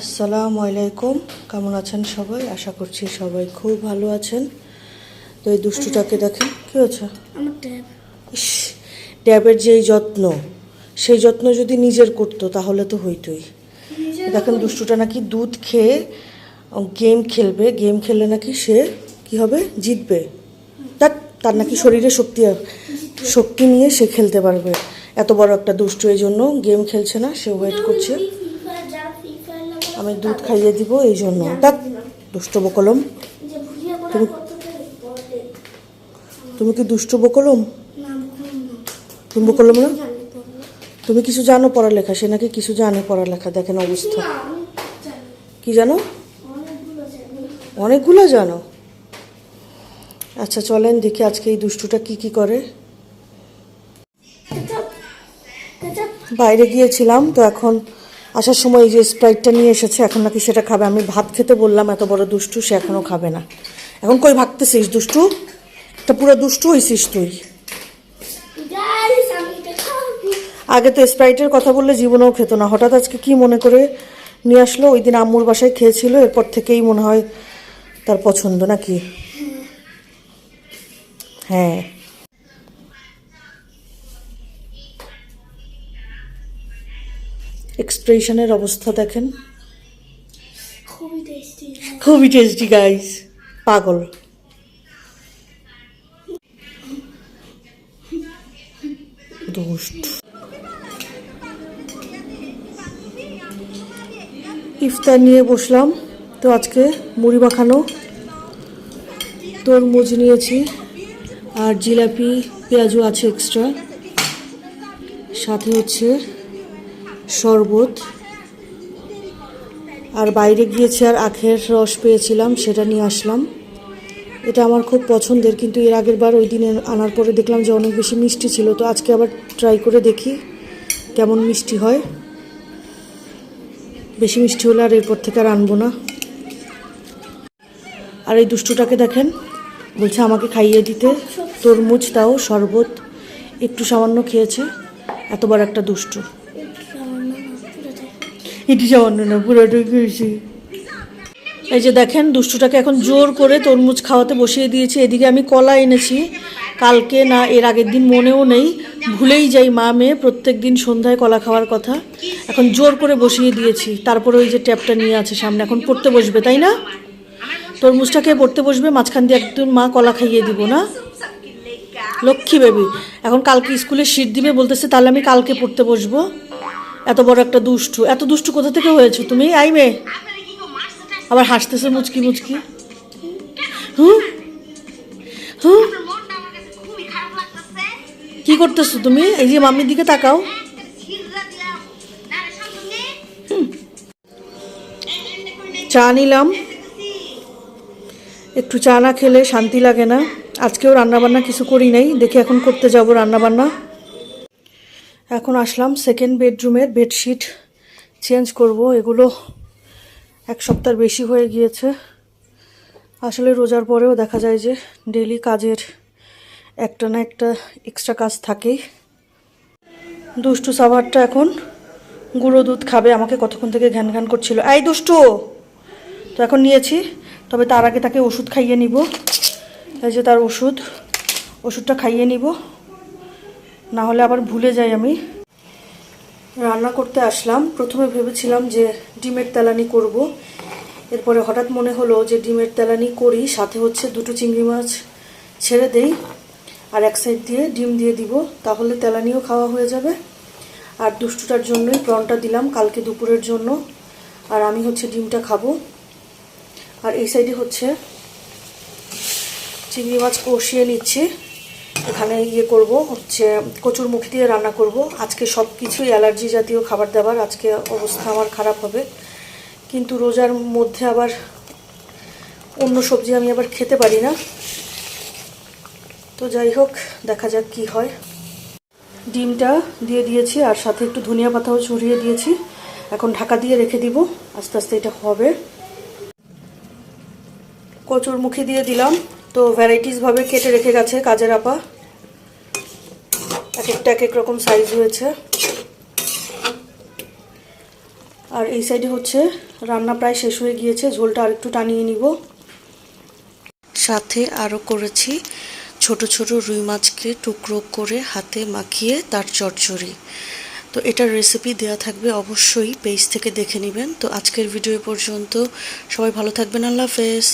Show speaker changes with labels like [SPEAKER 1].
[SPEAKER 1] আসসালামু আলাইকুম। কেমন আছেন সবাই? আশা করছি সবাই খুব ভালো আছেন। তো এই দুষ্টুটাকে দেখেন কি হয়েছে? ইস ট্যাবের যেই যত্ন সেই যত্ন যদি নিজের করতো তাহলে তো হইতোই। দেখেন দুষ্টুটা নাকি দুধ খেয়ে গেম খেলবে গেম খেললে নাকি সে কি হবে? জিতবে। তার তার নাকি শরীরে শক্তি শক্তি নিয়ে সে খেলতে পারবে। এত বড় একটা দুষ্টু এই জন্য গেম খেলছে না সে ওয়েট করছে। আমি দুধ খাইয়ে দিব, এই জন্য। দেখ দুষ্ট বকলম তুমি- তুমি কি দুষ্ট বকলম তুমি বকলম না? তুমি কিছু জানো পড়ালেখা? সে নাকি কিছু জানে পড়ালেখা, দেখেন অবস্থা। কি জানো? অনেকগুলো জানো। আচ্ছা চলেন দেখি আজকে এই দুষ্টুটা কি কি করে। বাইরে গিয়েছিলাম, তো এখন আসার সময় এই যে স্প্রাইটটা নিয়ে এসেছে, এখন নাকি সেটা খাবে। আমি ভাত খেতে বললাম, এত বড় দুষ্টু, সে এখনও খাবে না। এখন কই ভাগতেছিস দুষ্টু? এটা পুরো দুষ্টু হয়েছিস তুই। আগে তো স্প্রাইটের কথা বললে জীবনেও খেত না। হঠাৎ আজকে কি মনে করে নিয়ে আসলো? ওই দিন আম্মুর বাসায় খেয়েছিল, এরপর থেকেই মনে হয় তার পছন্দ নাকি? হ্যাঁ। এক্সপ্রেশনের অবস্থা দেখেন।
[SPEAKER 2] খুবই টেস্টি
[SPEAKER 1] গাইস পাগল। দুষ্ট ইফতার নিয়ে বসলাম। তো আজকে মুড়ি মাখানো। তরমুজ নিয়েছি। আর জিলাপি পেঁয়াজও আছে এক্সট্রা সাথে হচ্ছে শরবত। আর বাইরে গিয়েছি আর আখের রস পেয়েছিলাম, সেটা নিয়ে আসলাম। এটা আমার খুব পছন্দের, কিন্তু এর আগের বার ওই দিনে আনার পরে দেখলাম যে অনেক বেশি মিষ্টি ছিল। তো আজকে আবার ট্রাই করে দেখি কেমন মিষ্টি হয়। বেশি মিষ্টি হলে আর এরপর থেকে আর আনব না। আর এই দুষ্টুটাকে দেখেন, বলছে আমাকে খাইয়ে দিতে। তরমুজ, তাও শরবত। একটু সামান্য খেয়েছে। এতবার একটা দুষ্টু। এটি সামান্য না খেয়েছি এই যে দেখেন, দুষ্টুটাকে এখন জোর করে তরমুজ খাওয়াতে বসিয়ে দিয়েছি। এদিকে আমি কলা এনেছি। কালকে না, এর আগের দিন মনেও নেই। ভুলেই যাই মা মেয়ে, প্রত্যেক দিন সন্ধ্যায় কলা খাওয়ার কথা। এখন জোর করে বসিয়ে দিয়েছি। তারপরে ওই যে ট্যাপটা নিয়ে আছে সামনে। এখন পড়তে বসবে, তাই না? তরমুজটাকে পড়তে বসবে, মাঝখান দিয়ে একদম মা কলা খাইয়ে দিব, না? লক্ষ্মী বেবি, এখন কালকে স্কুলে সিট দিবে বলতেছে, তাহলে আমি কালকে পড়তে বসবো। এত বড় একটা দুষ্টু। এত দুষ্টু কোথা থেকে হয়েছে তুমি? আই মে আবার হাসতেছে মুচকি মুচকি। হুম হুম কি করতেছো তুমি? এই যে মাম্মির দিকে তাকাও। চা নিলাম। একটু চা না খেলে শান্তি লাগে না। আজকেও রান্নাবান্না কিছু করি নাই। দেখে এখন করতে যাব রান্নাবান্না। এখন আসলাম সেকেন্ড বেডরুমের বেডশিট চেঞ্জ করব। এগুলো এক সপ্তাহ বেশি হয়ে গিয়েছে। আসলে রোজার পরেও দেখা যায় যে ডেলি কাজের একটা না একটা এক্সট্রা কাজ থাকেই। দুষ্টু সাভারটা এখন গুঁড়ো দুধ খাবে, আমাকে কতক্ষণ থেকে ঘ্যান ঘ্যান করছিল। এই দুষ্টু, তো এখন নিয়েছি, তবে তার আগে তাকে ওষুধ খাইয়ে নিব। এই যে তার ওষুধ, ওষুধটা খাইয়ে নিব। না হলে আবার ভুলে যাই আমি। রান্না করতে আসলাম। প্রথমে ভেবেছিলাম যে ডিমের তেলানি করব। এরপরে হঠাৎ মনে হলো যে ডিমের তেলানি করি, সাথে হচ্ছে দুটো চিংড়ি মাছ ছেড়ে দেই আর এক সাইড দিয়ে ডিম দিয়ে দিব, তাহলে তেলানিও খাওয়া হয়ে যাবে। আর দুষ্টুটার জন্যই প্রনটা দিলাম কালকে দুপুরের জন্য, আর আমি হচ্ছে ডিমটা খাব। আর এই সাইডে হচ্ছে চিংড়ি মাছ কষিয়ে নিচ্ছি। এখানে ইয়ে করব, হচ্ছে কচুর মুখি দিয়ে রান্না করব। আজকে সব কিছুই অ্যালার্জি জাতীয় খাবার দাবার, আজকে অবস্থা আমার খারাপ হবে। কিন্তু রোজার মধ্যে আবার অন্য সবজি আমি আবার খেতে পারি না। তো যাই হোক, দেখা যাক কি হয়। ডিমটা দিয়ে দিয়েছি, আর সাথে একটু ধনিয়া পাতাও ছড়িয়ে দিয়েছি। এখন ঢাকা দিয়ে রেখে দিব, আস্তে আস্তে এটা হবে। কচুর মুখে দিয়ে দিলাম, তো ভ্যারাইটিসভাবে কেটে রেখে গেছে কাজের আপা। একটা এক রকম সাইজ হয়েছে। আর এই সাইডে হচ্ছে, রান্না প্রায় শেষ হয়ে গিয়েছে, ঝোলটা আরেকটু টানিয়ে নিব। সাথে আরও করেছি ছোট ছোট রুই মাছকে টুকরো করে হাতে মাখিয়ে তার চচ্চড়ি। তো এটার রেসিপি দেওয়া থাকবে অবশ্যই পেজ থেকে দেখে নেবেন। তো আজকের ভিডিও পর্যন্ত, সবাই ভালো থাকবেন, আল্লাহ হাফেজ।